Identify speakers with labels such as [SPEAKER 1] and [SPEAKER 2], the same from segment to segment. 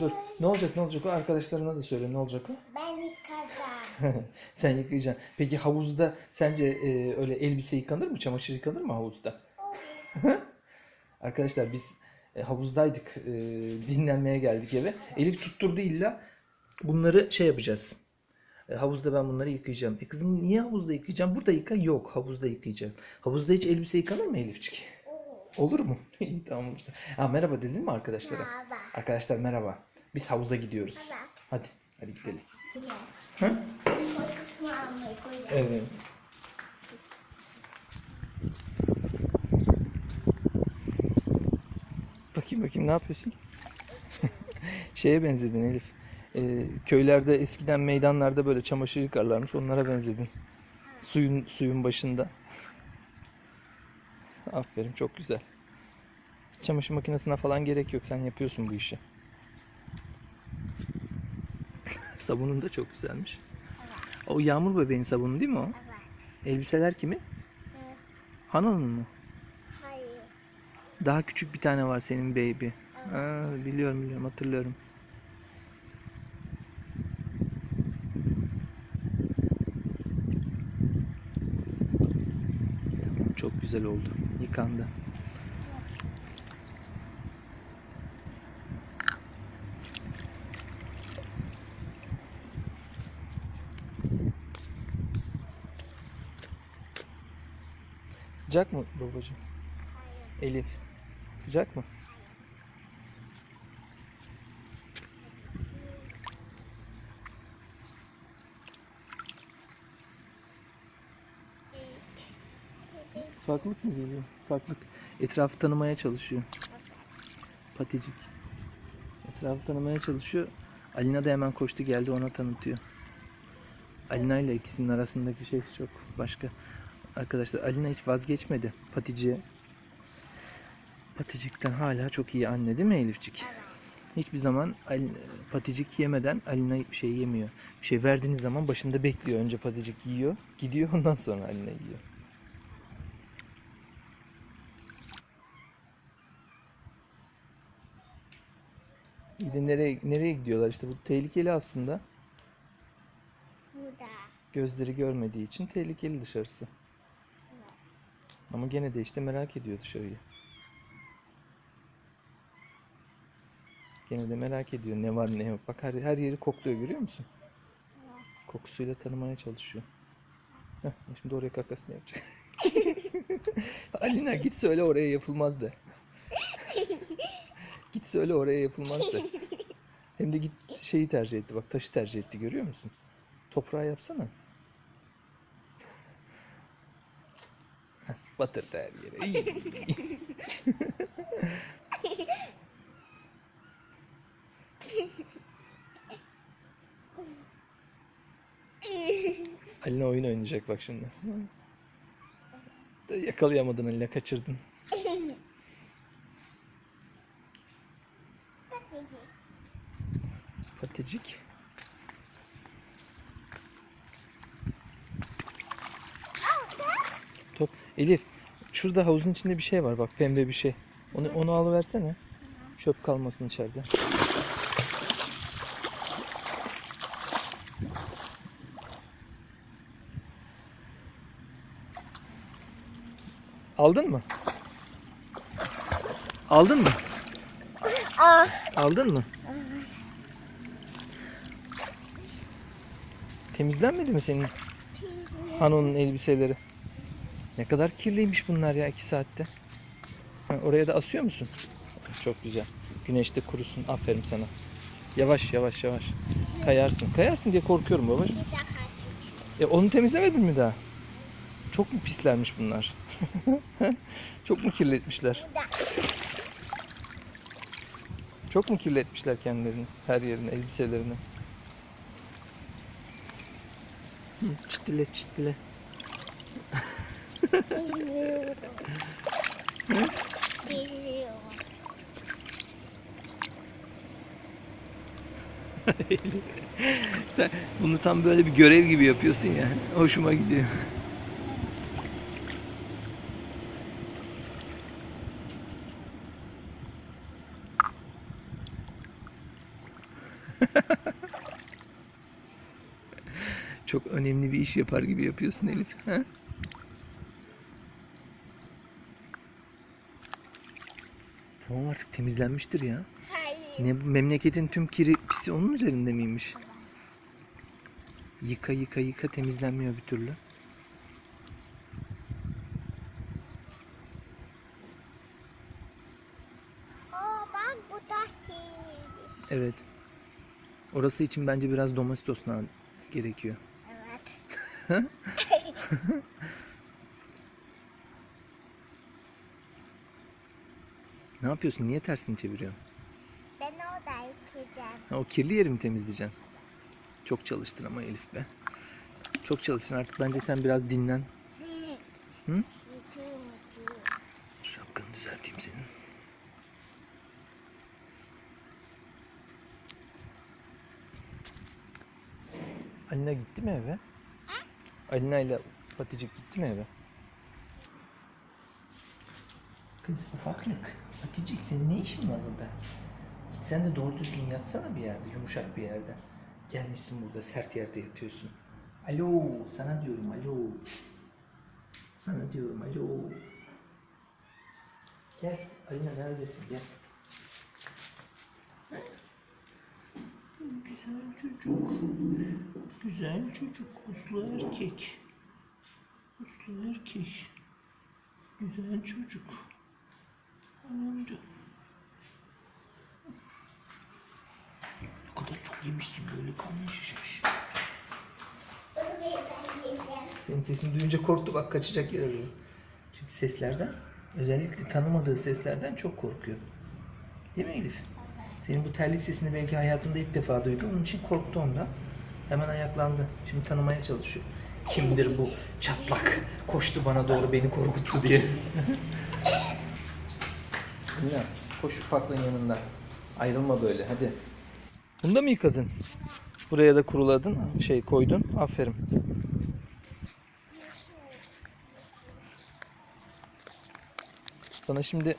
[SPEAKER 1] dur. Ne olacak ne olacak o arkadaşlarına da söyle ne olacak o?
[SPEAKER 2] Ben yıkacağım.
[SPEAKER 1] Sen yıkayacaksın. Peki havuzda sence e, öyle elbise yıkanır mı? Çamaşır yıkanır mı havuzda? Arkadaşlar biz e, havuzdaydık. E, dinlenmeye geldik eve. Elif tutturdu illa. Bunları şey yapacağız. E, havuzda ben bunları yıkayacağım. E kızım niye havuzda yıkayacağım? Burada yıka. Yok havuzda yıkayacağım. Havuzda hiç elbise yıkanır mı Elifçik? Olur mu? İyi tamam olursa. Ha, merhaba dedin mi arkadaşlara?
[SPEAKER 2] Merhaba.
[SPEAKER 1] Arkadaşlar merhaba. Biz havuza gidiyoruz.
[SPEAKER 2] Merhaba.
[SPEAKER 1] Hadi. Hadi gidelim.
[SPEAKER 2] Gidelim.
[SPEAKER 1] Hı? Evet. Bakayım bakayım ne yapıyorsun? Şeye benzedin Elif. Ee, köylerde eskiden meydanlarda böyle çamaşır yıkarlarmış. Onlara benzedin. Suyun suyun başında. Aferin çok güzel. Çamaşır makinesine falan gerek yok. Sen yapıyorsun bu işi. Sabunun da çok güzelmiş. O yağmur bebeğin sabunu değil mi o?
[SPEAKER 2] Evet.
[SPEAKER 1] Elbiseler kimin?
[SPEAKER 2] Hı.
[SPEAKER 1] Hanon'un mu?
[SPEAKER 2] Hayır.
[SPEAKER 1] Daha küçük bir tane var senin baby. Ha, biliyorum biliyorum hatırlıyorum. Çok güzel oldu. Yıkandı. Sıcak mı babacığım?
[SPEAKER 2] Hayır.
[SPEAKER 1] Elif. Sıcak mı? Ufaklık mı geliyor? Ufaklık etrafı tanımaya çalışıyor. Paticik. Etrafı tanımaya çalışıyor. Alina da hemen koştu geldi ona tanıtıyor. Alina ile ikisinin arasındaki şey çok başka. Arkadaşlar Alina hiç vazgeçmedi Patici'ye. Paticik'ten hala çok iyi anne değil mi Elifcik? Hiçbir zaman Ali- paticik yemeden Alina bir şey yemiyor. Bir şey verdiğiniz zaman başında bekliyor. Önce paticik yiyor. Gidiyor ondan sonra Alina yiyor. Bir de nereye, nereye gidiyorlar işte bu tehlikeli aslında.
[SPEAKER 2] Burada.
[SPEAKER 1] Gözleri görmediği için tehlikeli dışarısı. Ama gene de işte merak ediyor dışarıyı. Gene de merak ediyor ne var ne yok. Bak her, her yeri kokluyor görüyor musun? Kokusuyla tanımaya çalışıyor. Heh, şimdi oraya kakasını yapacak. Alina git söyle oraya yapılmaz de. git söyle oraya yapılmaz de. Hem de git şeyi tercih etti. Bak taşı tercih etti görüyor musun? Toprağı yapsana. Batırdı her yere. İyi. Alina oyun oynayacak bak şimdi. Yakalayamadın Alina kaçırdın. Paticik. Top. Elif şurada havuzun içinde bir şey var bak pembe bir şey. Onu onu alıversene. Çöp kalmasın içeride. Aldın mı? Aldın mı?
[SPEAKER 2] Ah.
[SPEAKER 1] Aldın mı? Temizlenmedi mi senin Hano'nun elbiseleri? Ne kadar kirliymiş bunlar ya iki saatte. Ha, oraya da asıyor musun? Çok güzel. Güneşte kurusun. Aferin sana. Yavaş yavaş yavaş. Kayarsın. Kayarsın diye korkuyorum
[SPEAKER 2] daha
[SPEAKER 1] E onu temizlemedin mi daha? Çok mu pislermiş bunlar? Çok mu kirletmişler? Çok mu kirletmişler kendilerini? Her yerini, elbiselerini? Çitile çitile.
[SPEAKER 2] Geziyorum.
[SPEAKER 1] Bunu tam böyle bir görev gibi yapıyorsun ya. Hoşuma gidiyor. Çok önemli bir iş yapar gibi yapıyorsun Elif. Ha? Tamam artık temizlenmiştir ya.
[SPEAKER 2] Hayır.
[SPEAKER 1] Ne memleketin tüm kiri pisi onun üzerinde miymiş? Yıka yıka yıka temizlenmiyor bir türlü.
[SPEAKER 2] Oo bak bu da kirliymiş.
[SPEAKER 1] Evet. Orası için bence biraz domestos gerekiyor.
[SPEAKER 2] Evet.
[SPEAKER 1] Ne yapıyorsun? Niye tersini çeviriyorsun?
[SPEAKER 2] Ben orada yıkayacağım.
[SPEAKER 1] Ha, o kirli yeri mi temizleyeceksin? Çok çalıştın ama Elif be. Çok çalıştın artık bence sen biraz dinlen. Hı? Şapkanı düzelteyim senin. Alina gitti mi eve? Alina ile Paticik gitti mi eve? Kız ufaklık. Paticik senin ne işin var burada? Git sen de doğru düzgün yatsana bir yerde, yumuşak bir yerde. Gelmişsin burada sert yerde yatıyorsun. Alo, sana diyorum alo. Sana diyorum alo. Gel. Alina neredesin? Gel. Güzel çocuk. Güzel çocuk. Uslu erkek. Uslu erkek. Güzel çocuk. Canım. Ne kadar çok yemişsin böyle karnın şişmiş. Senin sesini duyunca korktu bak kaçacak yer arıyor. Çünkü seslerden özellikle tanımadığı seslerden çok korkuyor. Değil mi Elif? Senin bu terlik sesini belki hayatında ilk defa duydu. Onun için korktu ondan. Hemen ayaklandı. Şimdi tanımaya çalışıyor. Kimdir bu çatlak? Koştu bana doğru beni korkuttu diye. Yine koş ufaklığın yanında. Ayrılma böyle hadi. Bunu da mı yıkadın? Buraya da kuruladın, şey koydun. Aferin. Sana şimdi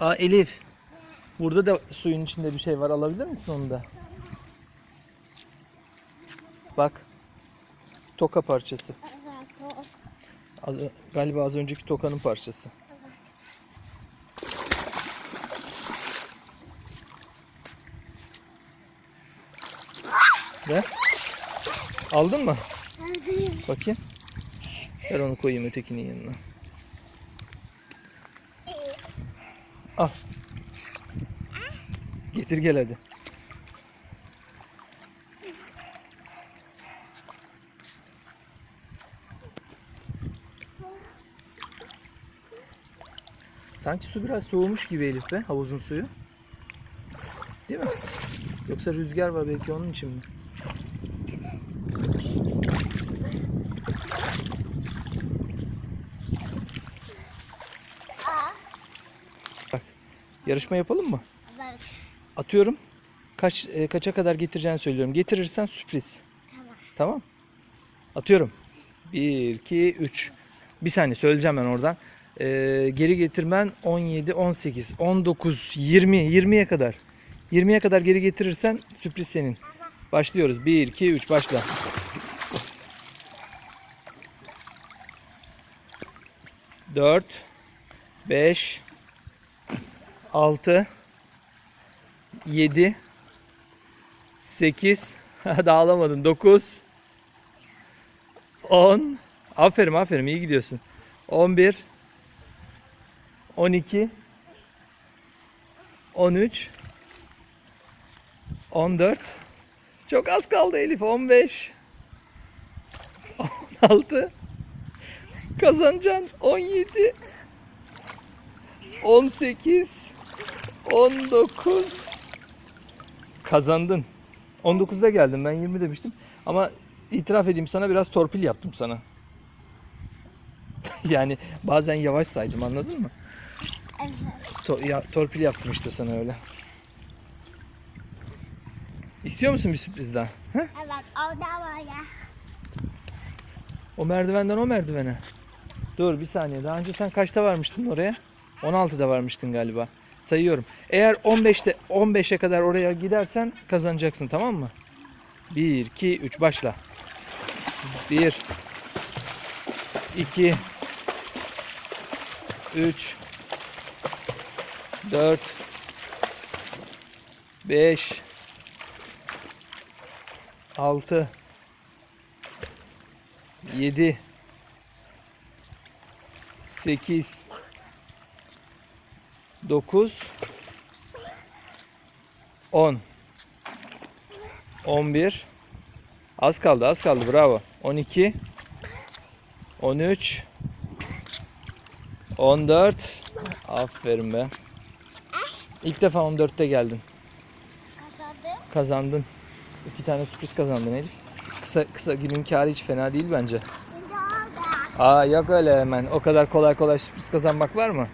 [SPEAKER 1] Aa, Elif. Burada da suyun içinde bir şey var. Alabilir misin onu da? Bak. Toka parçası. Galiba az önceki tokanın parçası. Ver. Aldın mı? Bakayım. Ver onu koyayım ötekinin yanına. Al. Getir gel hadi. Sanki su biraz soğumuş gibi Elif be havuzun suyu. Değil mi? Yoksa rüzgar var belki onun için mi?
[SPEAKER 2] Aa,
[SPEAKER 1] Bak. Yarışma yapalım mı?
[SPEAKER 2] evet.
[SPEAKER 1] Atıyorum. Kaç e, kaça kadar getireceğini söylüyorum. Getirirsen sürpriz.
[SPEAKER 2] Tamam.
[SPEAKER 1] Tamam? Atıyorum. 1 2 3. Bir saniye söyleyeceğim ben oradan. Ee, geri getirmen 17 18 19 20 20'ye kadar. 20'ye kadar geri getirirsen sürpriz senin. Başlıyoruz. 1 2 3 başla. Dört, beş, altı, yedi, sekiz, dağılamadın. Dokuz, on, aferin aferin. İyi gidiyorsun. On bir, on iki, on üç, on dört, çok az kaldı Elif. On beş, on altı, kazanacaksın. On yedi, on sekiz, on dokuz, kazandın. 19'da geldim ben 20 demiştim. Ama itiraf edeyim sana biraz torpil yaptım sana. yani bazen yavaş saydım anladın mı?
[SPEAKER 2] Evet.
[SPEAKER 1] To- ya, torpil yaptım işte sana öyle. İstiyor musun bir sürpriz daha? Heh?
[SPEAKER 2] Evet orada var ya.
[SPEAKER 1] O merdivenden o merdivene. Dur bir saniye. Daha önce sen kaçta varmıştın oraya? 16'da varmıştın galiba. Sayıyorum. Eğer 15'te 15'e kadar oraya gidersen kazanacaksın tamam mı? 1 2 3 başla. 1 2 3 4 5 6 7 8 9 10 11 Az kaldı az kaldı bravo. 12 13 14 Aferin be. İlk defa 14'te geldin.
[SPEAKER 2] Kazandım.
[SPEAKER 1] kazandın. İki tane sürpriz kazandın Elif. Kısa kısa günün kârı hiç fena değil bence. Aa yok öyle hemen. O kadar kolay kolay sürpriz kazanmak var mı?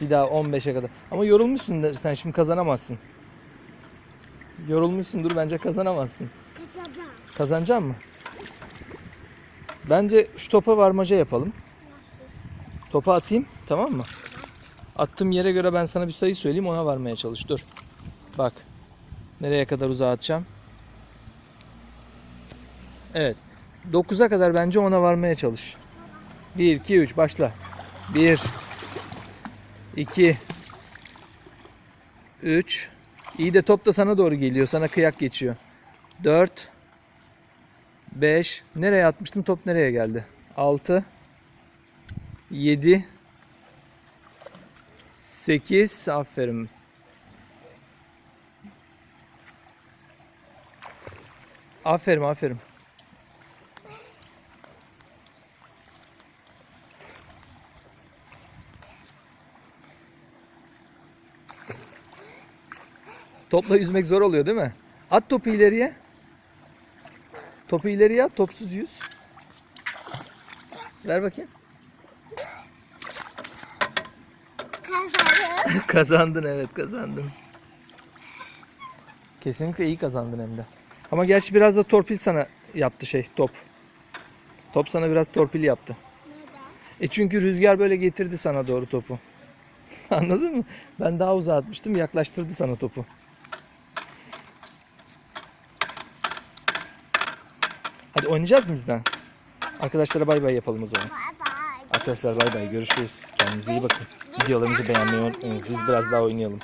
[SPEAKER 1] Bir daha 15'e kadar. Ama yorulmuşsun sen şimdi kazanamazsın. Yorulmuşsundur bence kazanamazsın.
[SPEAKER 2] Kazanacağım.
[SPEAKER 1] Kazanacak mı? Bence şu topa varmaca yapalım.
[SPEAKER 2] Nasıl?
[SPEAKER 1] Topa atayım tamam mı? Attığım yere göre ben sana bir sayı söyleyeyim ona varmaya çalış. Dur. Bak. Nereye kadar uzağa atacağım? Evet. 9'a kadar bence ona varmaya çalış. 1, 2, 3 başla. 1 2 3 İyi de top da sana doğru geliyor. Sana kıyak geçiyor. 4 5 Nereye atmıştım? Top nereye geldi? 6 7 8 aferin. Aferin aferin. Topla yüzmek zor oluyor değil mi? At topu ileriye. Topu ileriye at, topsuz yüz. Ver bakayım.
[SPEAKER 2] Kazandım.
[SPEAKER 1] kazandın evet kazandın. Kesinlikle iyi kazandın hem de. Ama gerçi biraz da torpil sana yaptı şey top. Top sana biraz torpil yaptı.
[SPEAKER 2] Neden?
[SPEAKER 1] E çünkü rüzgar böyle getirdi sana doğru topu. Anladın mı? Ben daha uzağa atmıştım yaklaştırdı sana topu. Oynayacağız mı bizden? Arkadaşlara bay bay yapalım o zaman. Arkadaşlar bay bay görüşürüz. Kendinize iyi bakın. Videolarımızı beğenmeyi unutmayın. Biz biraz daha oynayalım.